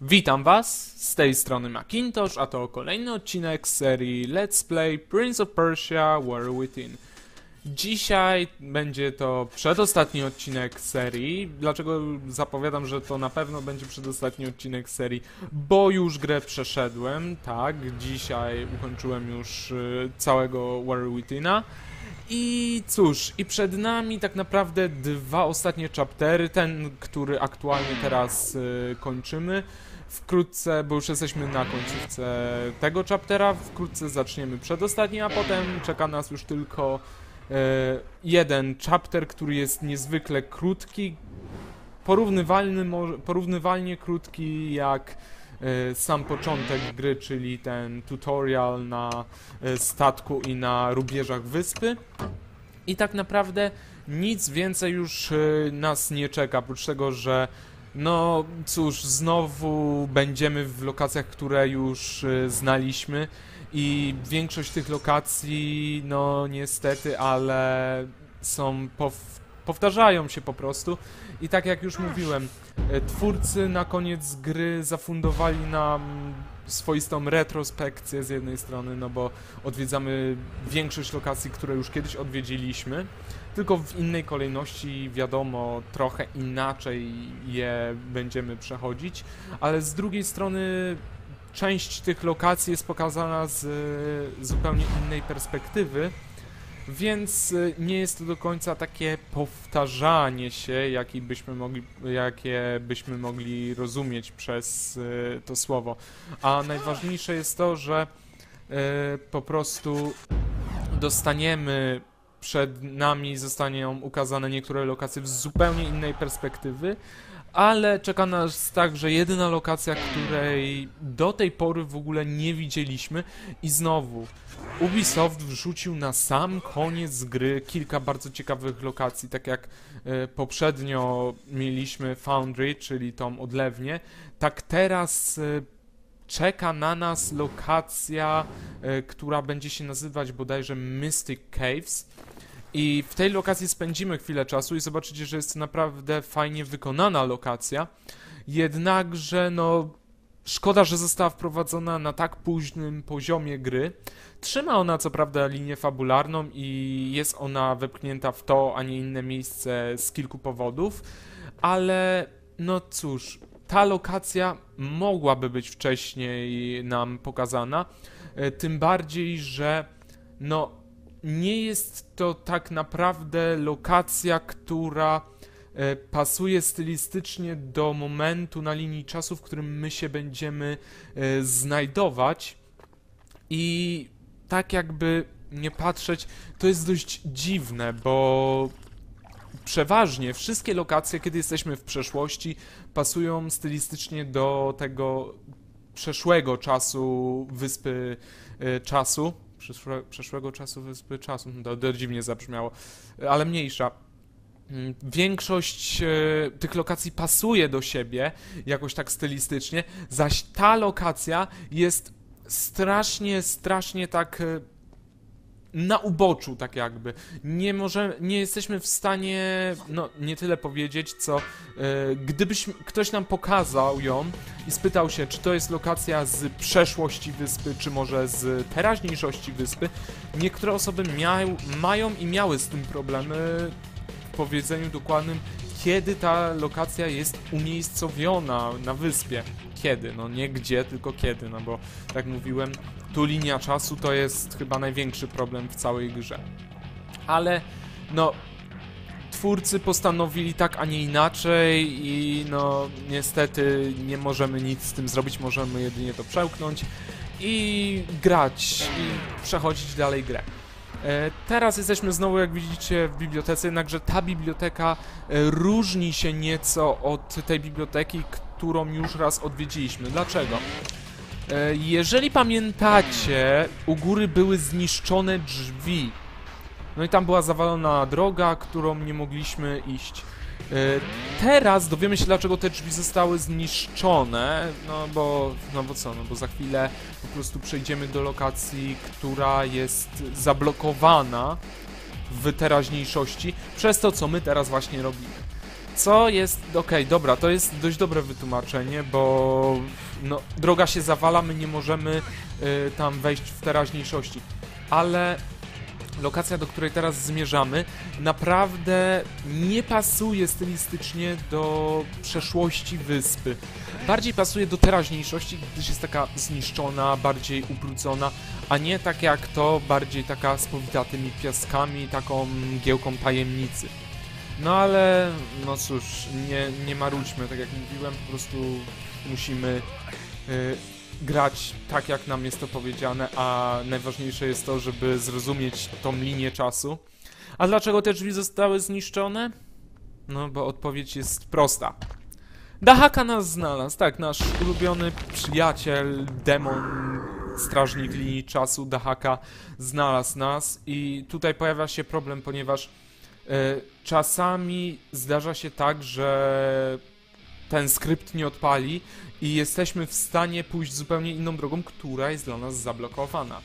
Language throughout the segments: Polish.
Witam Was, z tej strony Macintosh, a to kolejny odcinek serii Let's Play Prince of Persia War Within. Dzisiaj będzie to przedostatni odcinek serii. Dlaczego zapowiadam, że to na pewno będzie przedostatni odcinek serii? Bo już grę przeszedłem, tak. Dzisiaj ukończyłem już y, całego War Within'a. I cóż, i przed nami tak naprawdę dwa ostatnie chaptery, ten, który aktualnie teraz y, kończymy. Wkrótce, bo już jesteśmy na końcówce tego chaptera, wkrótce zaczniemy przedostatni, a potem czeka nas już tylko e, jeden chapter, który jest niezwykle krótki, porównywalny, porównywalnie krótki jak e, sam początek gry, czyli ten tutorial na e, statku i na rubieżach wyspy. I tak naprawdę nic więcej już nas nie czeka, oprócz tego, że no cóż, znowu będziemy w lokacjach, które już e, znaliśmy i większość tych lokacji, no niestety, ale są pow powtarzają się po prostu. I tak jak już mówiłem, e, twórcy na koniec gry zafundowali nam swoistą retrospekcję z jednej strony, no bo odwiedzamy większość lokacji, które już kiedyś odwiedziliśmy, tylko w innej kolejności, wiadomo, trochę inaczej je będziemy przechodzić, ale z drugiej strony część tych lokacji jest pokazana z zupełnie innej perspektywy, więc e, nie jest to do końca takie powtarzanie się, jaki byśmy mogli, jakie byśmy mogli rozumieć przez e, to słowo. A najważniejsze jest to, że e, po prostu dostaniemy przed nami zostaną ukazane niektóre lokacje w zupełnie innej perspektywy, ale czeka nas także jedyna lokacja, której do tej pory w ogóle nie widzieliśmy i znowu Ubisoft wrzucił na sam koniec gry kilka bardzo ciekawych lokacji, tak jak e, poprzednio mieliśmy Foundry, czyli tą odlewnię, tak teraz e, czeka na nas lokacja, e, która będzie się nazywać bodajże Mystic Caves. I w tej lokacji spędzimy chwilę czasu i zobaczycie, że jest naprawdę fajnie wykonana lokacja. Jednakże, no, szkoda, że została wprowadzona na tak późnym poziomie gry. Trzyma ona co prawda linię fabularną i jest ona wepchnięta w to, a nie inne miejsce z kilku powodów, ale no cóż, ta lokacja mogłaby być wcześniej nam pokazana, e, tym bardziej, że no nie jest to tak naprawdę lokacja, która e, pasuje stylistycznie do momentu na linii czasu, w którym my się będziemy e, znajdować i tak jakby nie patrzeć, to jest dość dziwne, bo przeważnie wszystkie lokacje, kiedy jesteśmy w przeszłości, pasują stylistycznie do tego przeszłego czasu wyspy e, czasu. Przeszłe, przeszłego czasu wyspy czasu. To, to dziwnie zabrzmiało, ale mniejsza. Mm, Większość e, tych lokacji pasuje do siebie jakoś tak stylistycznie, zaś ta lokacja jest strasznie, strasznie tak e, na uboczu, tak jakby. Nie może, nie jesteśmy w stanie, no nie tyle powiedzieć, co e, gdybyś ktoś nam pokazał ją i spytał się, czy to jest lokacja z przeszłości wyspy, czy może z teraźniejszości wyspy, niektóre osoby miają, mają i miały z tym problemy w powiedzeniu dokładnym, kiedy ta lokacja jest umiejscowiona na wyspie. Kiedy, no nie gdzie, tylko kiedy, no bo tak mówiłem, tu linia czasu to jest chyba największy problem w całej grze. Ale no twórcy postanowili tak, a nie inaczej i no niestety nie możemy nic z tym zrobić, możemy jedynie to przełknąć i grać i przechodzić dalej grę. E, Teraz jesteśmy znowu, jak widzicie, w bibliotece, jednakże ta biblioteka e, różni się nieco od tej biblioteki, którą już raz odwiedziliśmy. Dlaczego? E, Jeżeli pamiętacie, u góry były zniszczone drzwi. No i tam była zawalona droga, którą nie mogliśmy iść. E, Teraz dowiemy się, dlaczego te drzwi zostały zniszczone. No bo, no bo co, no bo za chwilę po prostu przejdziemy do lokacji, która jest zablokowana w teraźniejszości przez to, co my teraz właśnie robimy. Co jest... Okej, dobra, to jest dość dobre wytłumaczenie, bo no, droga się zawala, my nie możemy y, tam wejść w teraźniejszości. Ale lokacja, do której teraz zmierzamy, naprawdę nie pasuje stylistycznie do przeszłości wyspy. Bardziej pasuje do teraźniejszości, gdyż jest taka zniszczona, bardziej ubrudzona, a nie tak jak to, bardziej taka spowita tymi piaskami, taką mgiełką tajemnicy. No ale, no cóż, nie, nie marudźmy, tak jak mówiłem, po prostu musimy y, grać tak, jak nam jest to powiedziane, a najważniejsze jest to, żeby zrozumieć tą linię czasu. A dlaczego te drzwi zostały zniszczone? No, bo odpowiedź jest prosta. Dahaka nas znalazł, tak, nasz ulubiony przyjaciel, demon, strażnik linii czasu, Dahaka znalazł nas i tutaj pojawia się problem, ponieważ czasami zdarza się tak, że ten skrypt nie odpali i jesteśmy w stanie pójść zupełnie inną drogą, która jest dla nas zablokowana.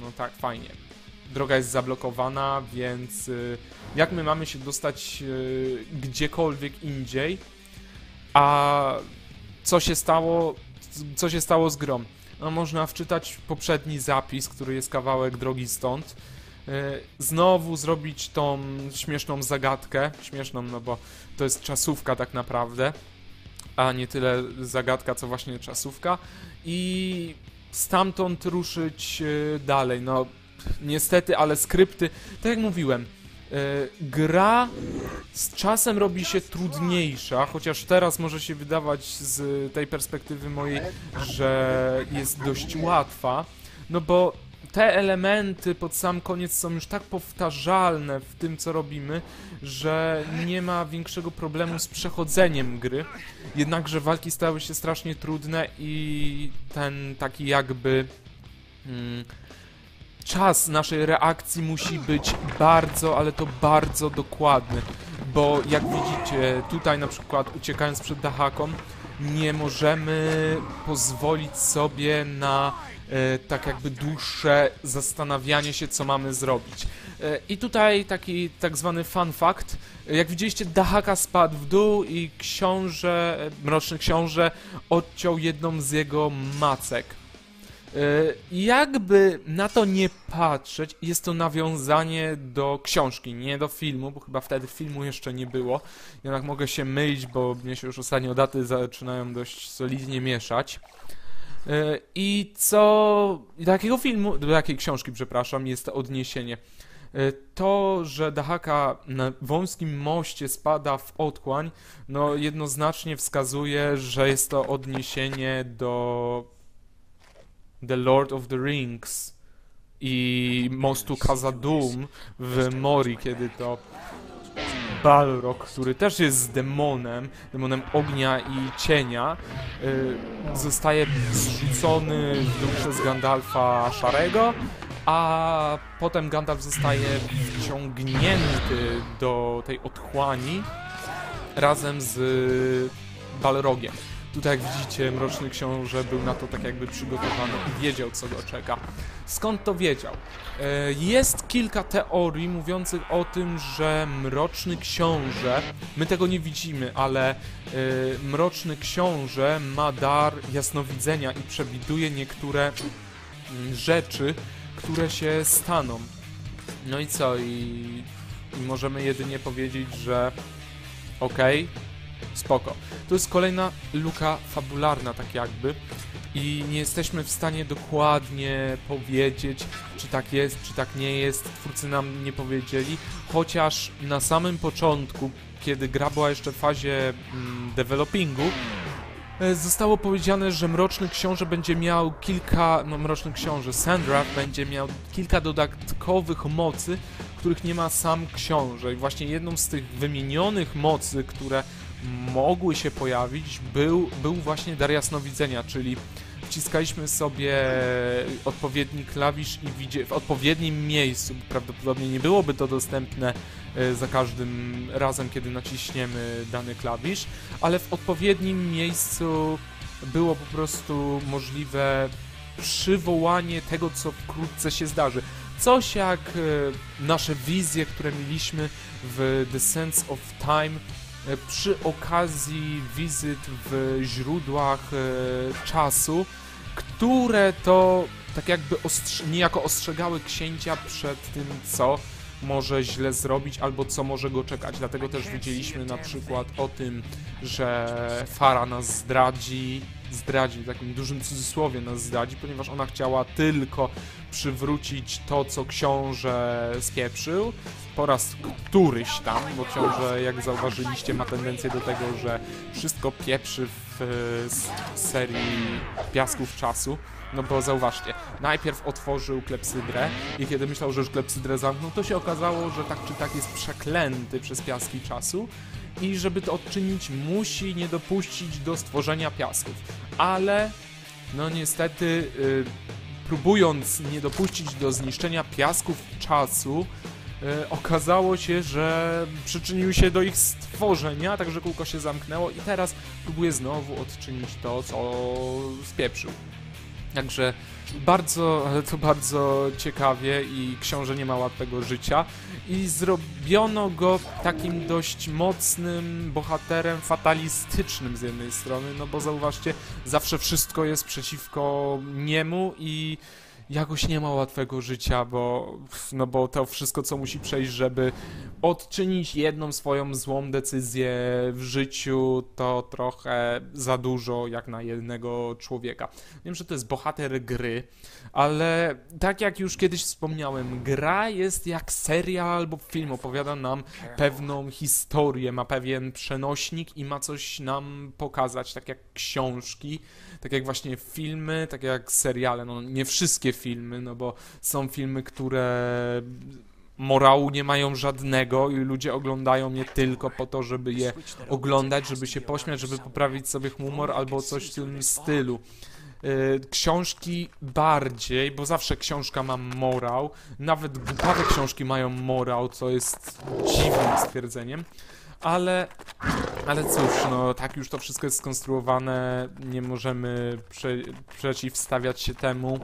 No tak, fajnie. Droga jest zablokowana, więc y, jak my mamy się dostać y, gdziekolwiek indziej? A co się stało? Co się stało z grom? No, można wczytać poprzedni zapis, który jest kawałek drogi stąd. Y, znowu zrobić tą śmieszną zagadkę. Śmieszną, no bo to jest czasówka tak naprawdę a nie tyle zagadka, co właśnie czasówka i stamtąd ruszyć e, dalej. No, niestety, ale skrypty, tak jak mówiłem, e, gra z czasem robi się trudniejsza, chociaż teraz może się wydawać z tej perspektywy mojej, że jest dość łatwa, no bo te elementy pod sam koniec są już tak powtarzalne w tym, co robimy, że nie ma większego problemu z przechodzeniem gry. Jednakże walki stały się strasznie trudne i ten taki jakby... Mm, czas naszej reakcji musi być bardzo, ale to bardzo dokładny, bo jak widzicie, tutaj na przykład uciekając przed Dahaką, nie możemy pozwolić sobie na E, tak jakby dłuższe zastanawianie się, co mamy zrobić. E, I tutaj taki tak zwany fun fact. Jak widzieliście, Dahaka spadł w dół i książę, e, mroczny książę odciął jedną z jego macek. Jakby na to nie patrzeć, jest to nawiązanie do książki, nie do filmu, bo chyba wtedy filmu jeszcze nie było. Jednak mogę się mylić, bo mnie się już ostatnio daty zaczynają dość solidnie mieszać. E, I co. Do jakiego filmu, do jakiej książki, przepraszam, jest to odniesienie? E, to, że Dahaka na wąskim moście spada w otchłań, no jednoznacznie wskazuje, że jest to odniesienie do The Lord of the Rings i mostu Khazad-dûm w Mori, kiedy to Balrog, który też jest demonem, demonem ognia i cienia, yy, zostaje zrzucony w dół przez Gandalfa Szarego, a potem Gandalf zostaje wciągnięty do tej otchłani razem z Balrogiem. Tutaj jak widzicie, Mroczny Książę był na to tak jakby przygotowany i wiedział co go czeka. Skąd to wiedział? E, jest kilka teorii mówiących o tym, że Mroczny Książę, my tego nie widzimy, ale e, Mroczny Książę ma dar jasnowidzenia i przewiduje niektóre mm, rzeczy, które się staną. No i co? I, i możemy jedynie powiedzieć, że okej, okay, spoko. To jest kolejna luka fabularna, tak jakby. I nie jesteśmy w stanie dokładnie powiedzieć, czy tak jest, czy tak nie jest. Twórcy nam nie powiedzieli, chociaż na samym początku, kiedy gra była jeszcze w fazie mm, developingu, e, zostało powiedziane, że Mroczny Książę będzie miał kilka, no Mroczny Książę, Sandra będzie miał kilka dodatkowych mocy, których nie ma sam Książę. I właśnie jedną z tych wymienionych mocy, które mogły się pojawić, był, był właśnie dar jasnowidzenia, czyli wciskaliśmy sobie odpowiedni klawisz i w odpowiednim miejscu. Prawdopodobnie nie byłoby to dostępne e, za każdym razem, kiedy naciśniemy dany klawisz, ale w odpowiednim miejscu było po prostu możliwe przywołanie tego, co wkrótce się zdarzy. Coś jak e, nasze wizje, które mieliśmy w The Sense of Time przy okazji wizyt w źródłach e, czasu, które to tak jakby ostrz niejako ostrzegały księcia przed tym, co może źle zrobić albo co może go czekać. Dlatego też widzieliśmy na przykład o tym, że Fara nas zdradzi, zdradzi, w takim dużym cudzysłowie nas zdradzi, ponieważ ona chciała tylko przywrócić to, co książę spieprzył po raz któryś tam, bo książę, jak zauważyliście, ma tendencję do tego, że wszystko pieprzy w e, serii Piasków Czasu. No bo zauważcie, najpierw otworzył klepsydrę i kiedy myślał, że już klepsydrę zamknął, to się okazało, że tak czy tak jest przeklęty przez piaski czasu i żeby to odczynić, musi nie dopuścić do stworzenia piasków. Ale, no niestety, yy, próbując nie dopuścić do zniszczenia piasków czasu, yy, okazało się, że przyczynił się do ich stworzenia, także kółko się zamknęło i teraz próbuje znowu odczynić to, co spieprzył. Także bardzo, ale to bardzo ciekawie i książę nie ma łatwego życia. I zrobiono go takim dość mocnym bohaterem fatalistycznym z jednej strony, no bo zauważcie, zawsze wszystko jest przeciwko niemu i jakoś nie ma łatwego życia, bo, no bo to wszystko, co musi przejść, żeby odczynić jedną swoją złą decyzję w życiu, to trochę za dużo jak na jednego człowieka. Wiem, że to jest bohater gry, ale tak jak już kiedyś wspomniałem, gra jest jak serial albo film, opowiada nam pewną historię, ma pewien przenośnik i ma coś nam pokazać, tak jak książki, tak jak właśnie filmy, tak jak seriale, no nie wszystkie filmy, no bo są filmy, które morału nie mają żadnego i ludzie oglądają je tylko po to, żeby je oglądać, żeby się pośmiać, żeby poprawić sobie humor albo coś w tym stylu. Y, książki bardziej, bo zawsze książka ma morał, nawet głupawe książki mają morał, co jest dziwnym stwierdzeniem ale, ale cóż, no tak już to wszystko jest skonstruowane, nie możemy prze, przeciwstawiać się temu.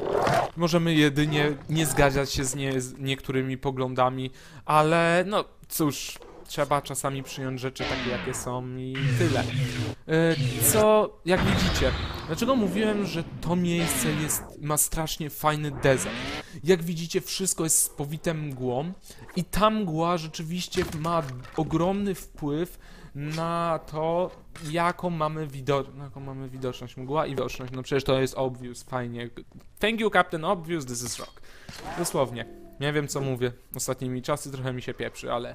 Możemy jedynie nie zgadzać się z, nie, z niektórymi poglądami, ale no cóż, trzeba czasami przyjąć rzeczy takie, jakie są i tyle. E, co, jak widzicie, dlaczego mówiłem, że to miejsce jest, ma strasznie fajny design? Jak widzicie, wszystko jest spowite mgłą i ta mgła rzeczywiście ma ogromny wpływ na to, jaką mamy, wido- jaką mamy widoczność. Mgła i widoczność. No przecież to jest obvious, fajnie. Thank you, Captain Obvious, this is rock. Dosłownie. Nie wiem, co mówię. Ostatnimi czasy trochę mi się pieprzy, ale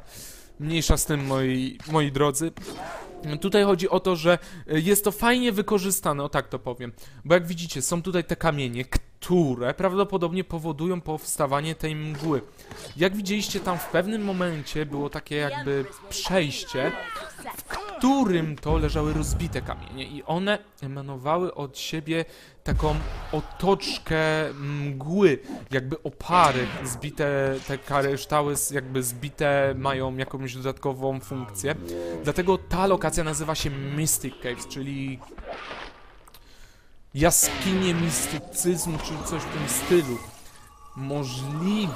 mniejsza z tym, moi, moi drodzy. Tutaj chodzi o to, że jest to fajnie wykorzystane, o tak to powiem. Bo jak widzicie, są tutaj te kamienie, które prawdopodobnie powodują powstawanie tej mgły. Jak widzieliście, tam w pewnym momencie było takie jakby przejście, w którym to leżały rozbite kamienie i one emanowały od siebie taką otoczkę mgły, jakby opary zbite, te kryształy jakby zbite mają jakąś dodatkową funkcję. Dlatego ta lokacja nazywa się Mystic Caves, czyli jaskinie mistycyzmu, czy coś w tym stylu. Możliwe.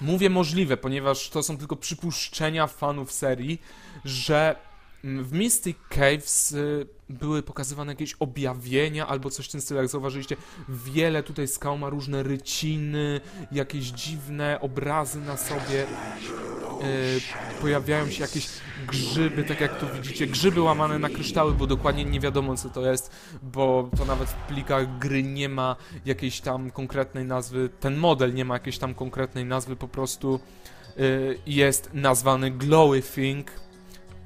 Mówię możliwe, ponieważ to są tylko przypuszczenia fanów serii, że w Mystic Caves y, były pokazywane jakieś objawienia albo coś w tym stylu, jak zauważyliście, wiele tutaj skał ma różne ryciny, jakieś dziwne obrazy na sobie, pojawiają się jakieś grzyby, tak jak tu widzicie, grzyby łamane na kryształy, bo dokładnie nie wiadomo co to jest, bo to nawet w plikach gry nie ma jakiejś tam konkretnej nazwy, ten model nie ma jakiejś tam konkretnej nazwy, po prostu e, jest nazwany Glowy Thing,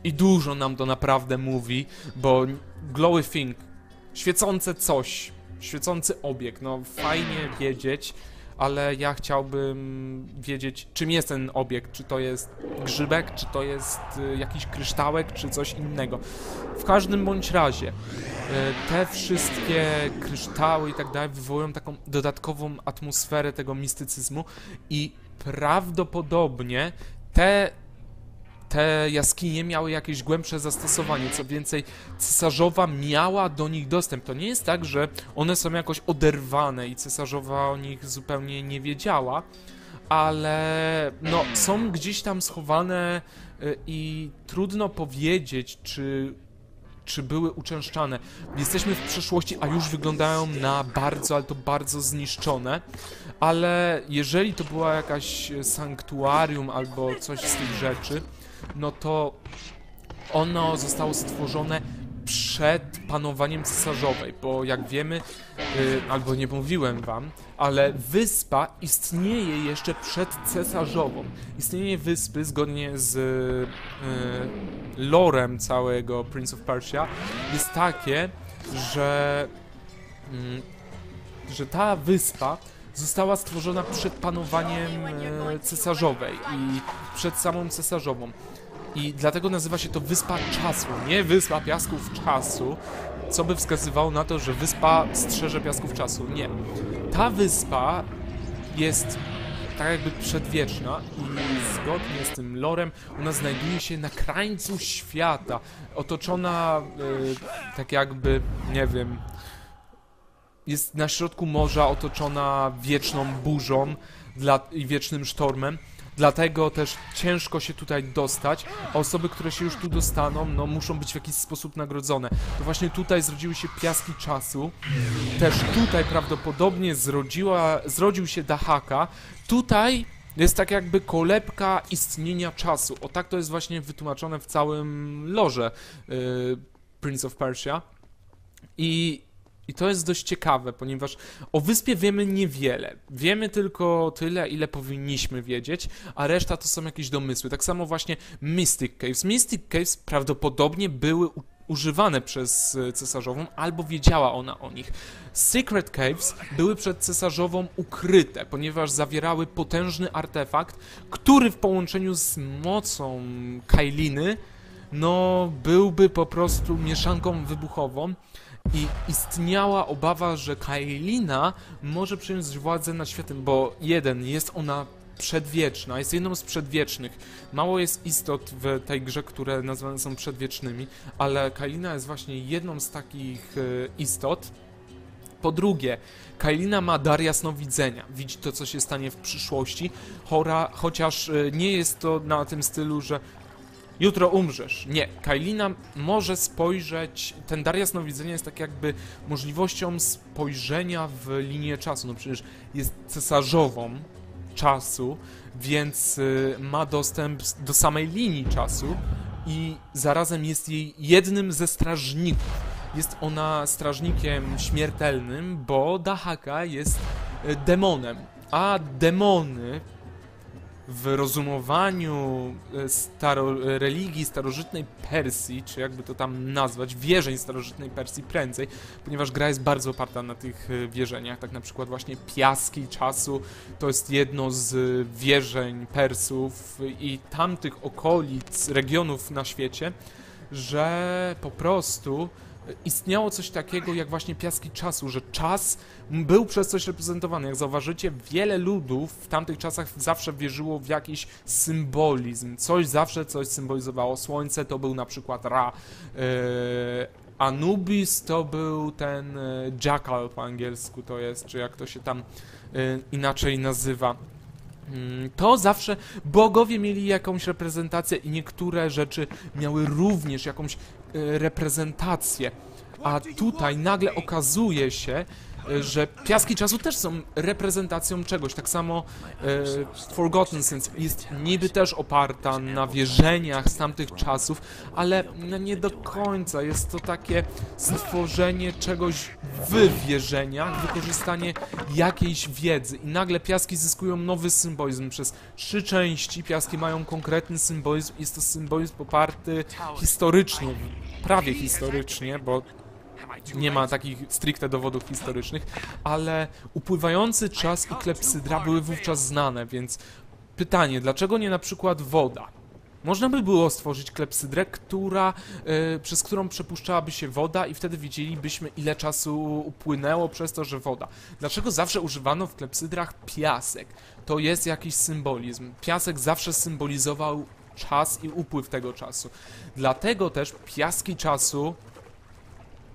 i dużo nam to naprawdę mówi, bo glowy thing, świecące coś, świecący obiekt, no fajnie wiedzieć, ale ja chciałbym wiedzieć, czym jest ten obiekt, czy to jest grzybek, czy to jest y, jakiś kryształek, czy coś innego. W każdym bądź razie, y, te wszystkie kryształy i tak dalej wywołują taką dodatkową atmosferę tego mistycyzmu i prawdopodobnie te te jaskinie miały jakieś głębsze zastosowanie. Co więcej, cesarzowa miała do nich dostęp. To nie jest tak, że one są jakoś oderwane i cesarzowa o nich zupełnie nie wiedziała, ale no, są gdzieś tam schowane y, i trudno powiedzieć, czy czy były uczęszczane. Jesteśmy w przeszłości, a już wyglądają na bardzo, ale to bardzo zniszczone. Ale jeżeli to była jakaś sanktuarium albo coś z tych rzeczy, no to ono zostało stworzone przed panowaniem cesarzowej, bo jak wiemy, y, albo nie mówiłem wam, ale wyspa istnieje jeszcze przed cesarzową. Istnienie wyspy zgodnie z y, lorem całego Prince of Persia jest takie, że, y, że ta wyspa została stworzona przed panowaniem e, cesarzowej i przed samą cesarzową. I dlatego nazywa się to Wyspa Czasu, nie Wyspa Piasków Czasu, co by wskazywało na to, że wyspa strzeże piasków czasu. Nie. Ta wyspa jest tak jakby przedwieczna i zgodnie z tym lorem ona znajduje się na krańcu świata, otoczona e, tak jakby, nie wiem, jest na środku morza otoczona wieczną burzą dla, i wiecznym sztormem. Dlatego też ciężko się tutaj dostać, a osoby, które się już tu dostaną, no muszą być w jakiś sposób nagrodzone. To właśnie tutaj zrodziły się piaski czasu. Też tutaj prawdopodobnie zrodziła, zrodził się Dahaka. Tutaj jest tak jakby kolebka istnienia czasu. O tak to jest właśnie wytłumaczone w całym lorze yy, Prince of Persia. I i to jest dość ciekawe, ponieważ o wyspie wiemy niewiele. Wiemy tylko tyle, ile powinniśmy wiedzieć, a reszta to są jakieś domysły. Tak samo właśnie Mystic Caves. Mystic Caves prawdopodobnie były używane przez e, cesarzową, albo wiedziała ona o nich. Secret Caves były przed cesarzową ukryte, ponieważ zawierały potężny artefakt, który w połączeniu z mocą Kailiny, no, byłby po prostu mieszanką wybuchową i istniała obawa, że Kaelina może przejąć władzę nad światem, bo jeden, jest ona przedwieczna, jest jedną z przedwiecznych. Mało jest istot w tej grze, które nazwane są przedwiecznymi, ale Kailina jest właśnie jedną z takich e, istot. Po drugie, Kailina ma dar jasnowidzenia, widzi to, co się stanie w przyszłości, chora, chociaż e, nie jest to na tym stylu, że jutro umrzesz. Nie, Kailina może spojrzeć, ten dar jasnowidzenia jest tak jakby możliwością spojrzenia w linię czasu, no przecież jest cesarzową czasu, więc y, ma dostęp do samej linii czasu i zarazem jest jej jednym ze strażników. Jest ona strażnikiem śmiertelnym, bo Dahaka jest y, demonem, a demony w rozumowaniu e, staro, religii starożytnej Persji, czy jakby to tam nazwać, wierzeń starożytnej Persji prędzej, ponieważ gra jest bardzo oparta na tych e, wierzeniach, tak na przykład właśnie piaski czasu to jest jedno z wierzeń Persów i tamtych okolic, regionów na świecie, że po prostu istniało coś takiego jak właśnie piaski czasu, że czas był przez coś reprezentowany. Jak zauważycie, wiele ludów w tamtych czasach zawsze wierzyło w jakiś symbolizm. Coś zawsze coś symbolizowało. Słońce to był na przykład Ra. Yy, Anubis to był ten yy, Jackal po angielsku to jest, czy jak to się tam yy, inaczej nazywa. Mm, to zawsze bogowie mieli jakąś reprezentację i niektóre rzeczy miały również jakąś e, reprezentację. A tutaj nagle okazuje się, że piaski czasu też są reprezentacją czegoś. Tak samo e, Forgotten Sins jest niby też oparta na wierzeniach z tamtych czasów, ale no nie do końca. Jest to takie stworzenie czegoś w wierzeniach, wykorzystanie jakiejś wiedzy i nagle piaski zyskują nowy symbolizm. Przez trzy części piaski mają konkretny symbolizm. Jest to symbolizm poparty historycznie, prawie historycznie, bo nie ma takich stricte dowodów historycznych, ale upływający czas i klepsydra były wówczas znane, więc pytanie, dlaczego nie na przykład woda? Można by było stworzyć klepsydrę, która, yy, przez którą przepuszczałaby się woda i wtedy wiedzielibyśmy, ile czasu upłynęło przez to, że woda. Dlaczego zawsze używano w klepsydrach piasek? To jest jakiś symbolizm. Piasek zawsze symbolizował czas i upływ tego czasu. Dlatego też piaski czasu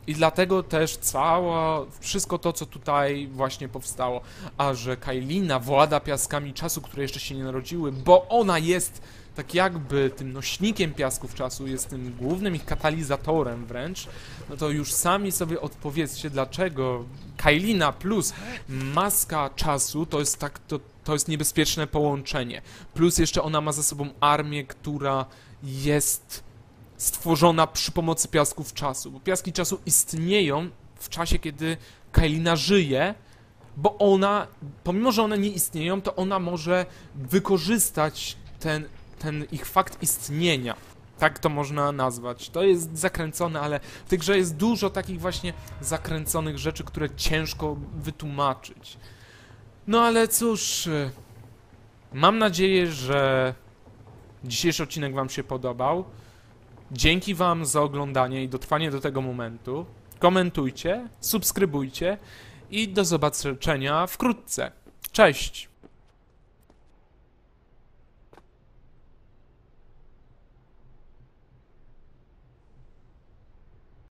I dlatego też całe, wszystko to, co tutaj właśnie powstało, a że Kailina włada piaskami czasu, które jeszcze się nie narodziły, bo ona jest tak jakby tym nośnikiem piasków czasu, jest tym głównym ich katalizatorem wręcz, no to już sami sobie odpowiedzcie, dlaczego Kailina plus maska czasu to jest tak, to, to jest niebezpieczne połączenie. Plus jeszcze ona ma ze sobą armię, która jest stworzona przy pomocy piasków czasu, bo piaski czasu istnieją w czasie, kiedy Kailina żyje, bo ona, pomimo że one nie istnieją, to ona może wykorzystać ten, ten ich fakt istnienia. Tak to można nazwać. To jest zakręcone, ale w tej grze jest dużo takich właśnie zakręconych rzeczy, które ciężko wytłumaczyć. No ale cóż, mam nadzieję, że dzisiejszy odcinek Wam się podobał. Dzięki Wam za oglądanie i dotrwanie do tego momentu. Komentujcie, subskrybujcie i do zobaczenia wkrótce. Cześć!